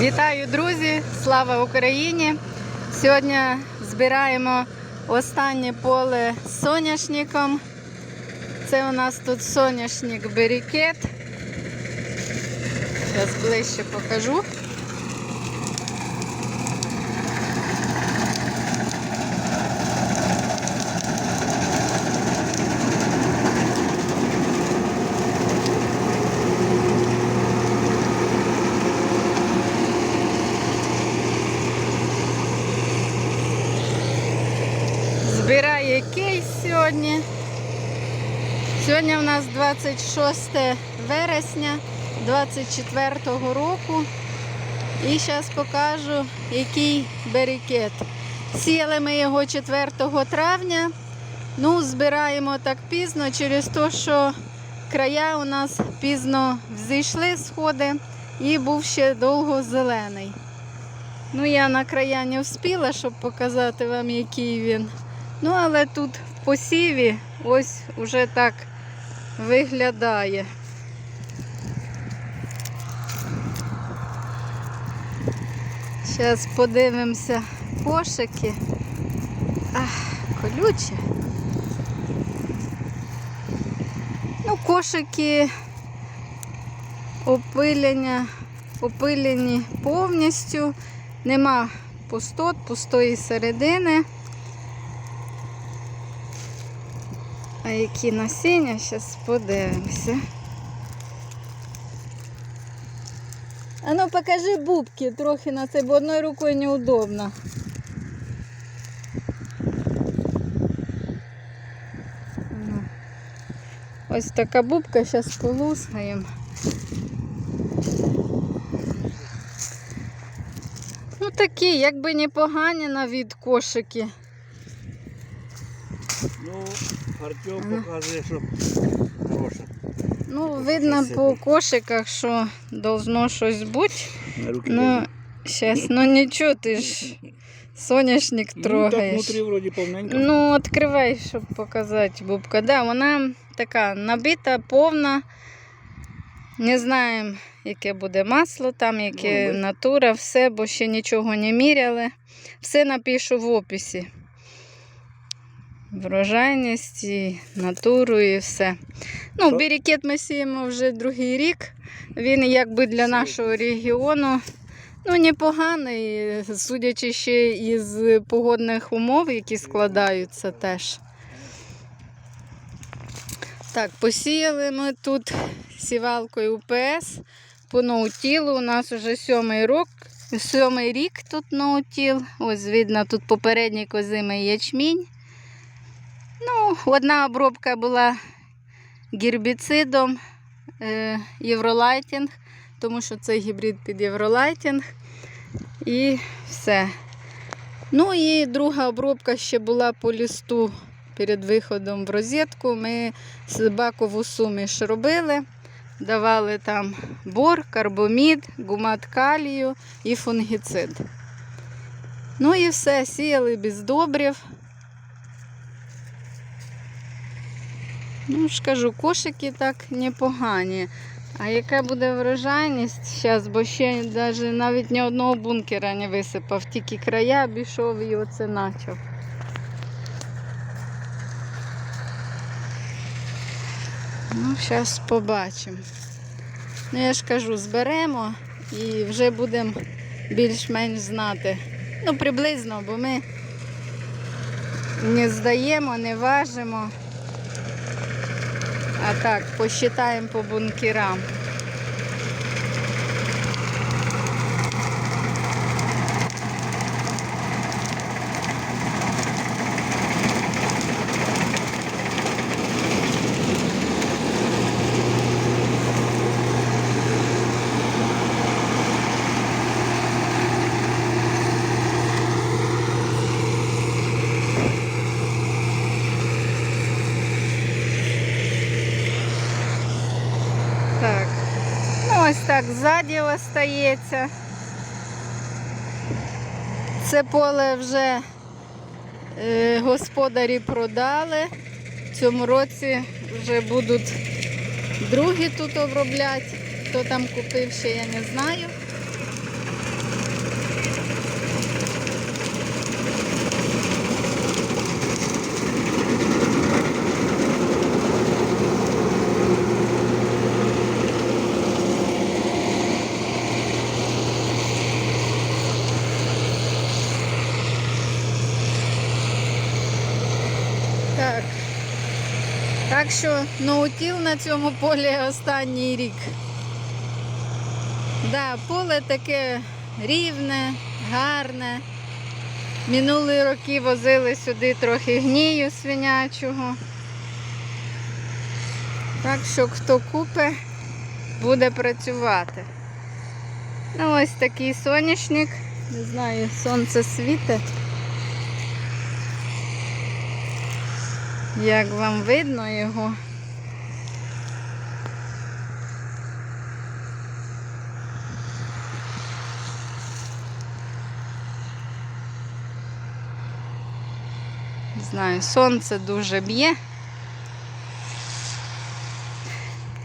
Вітаю, друзі! Слава Україні! Сьогодні збираємо останнє поле з соняшником. Це у нас тут соняшник берікет. Зараз ближче покажу. Кейс сьогодні. Сьогодні у нас 26 вересня 24 року. І зараз покажу, який берекет. Сіяли ми його 4 травня. Ну, збираємо так пізно через те, що края у нас пізно взійшли сходи і був ще довго зелений. Ну, я на края не встигла, щоб показати вам, який він. Ну, але тут в посіві ось уже так виглядає. Зараз подивимося кошики. Ах, колюче. Ну, кошики опилення, опилені повністю. Нема пустот, пустої середини. А які насіння, зараз подивимося. А ну покажи бубки трохи на це, бо одною рукою неудобно. Ну. Ось така бубка, зараз полускаємо. Ну такі, якби непогані на від кошики. Ну, Артем показує, що хороша. Ну, видно по кошиках, що должно щось бути. На руки Ну, зараз, ну нічого, ти ж соняшник Ну, так внутрі вроді повненько. Ну, відкривай, щоб показати бубка. Да, вона така набита, повна. Не знаємо, яке буде масло там, яке натура, все, бо ще нічого не міряли. Все напишу в описі. Врожайність, і натуру і все. Ну, бірікет ми сіємо вже другий рік. Він якби для нашого регіону ну, непоганий, судячи ще із погодних умов, які складаються теж. Так, посіяли ми тут сівалкою УПС по ноутілу. У нас вже сьомий рік, сьомий рік тут ноутіл. Ось видно, тут попередній козимий ячмінь. Ну, одна обробка була гербіцидом е, Євролайтінг, тому що це гібрид під Євролайтінг. І все. Ну і друга обробка ще була по лісту перед виходом в розетку. Ми бакову суміш робили. Давали там бор, карбомід, гумат калію і фунгіцид. Ну і все, сіяли без добрів. Ну ж кажу, кошики так непогані. А яка буде врожайність зараз, бо ще даже навіть ні одного бункера не висипав, тільки края обійшов і оце почав. Ну, зараз побачимо. Ну, я ж кажу, зберемо і вже будемо більш-менш знати. Ну, приблизно, бо ми не здаємо, не важимо. А так, посчитаємо по бункерам. Так. Ну, ось так ззаді остається. Це поле вже е, господарі продали. В цьому році вже будуть другі тут обробляти. Хто там купив, ще я не знаю. Так Так що ноутіл на цьому полі останній рік. Да, поле таке рівне, гарне. Минулі роки возили сюди трохи гнію свинячого. Так що хто купе, буде працювати. Ну ось такий соняшник. Не знаю, сонце світить. Як вам видно його? Знаю, сонце дуже б'є.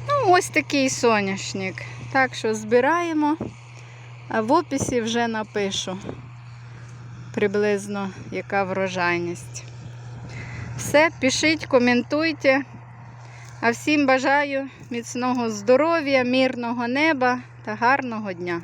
Ну, ось такий соняшник. Так що збираємо, а в описі вже напишу приблизно, яка врожайність. Все, пишіть, коментуйте. А всім бажаю міцного здоров'я, мирного неба та гарного дня.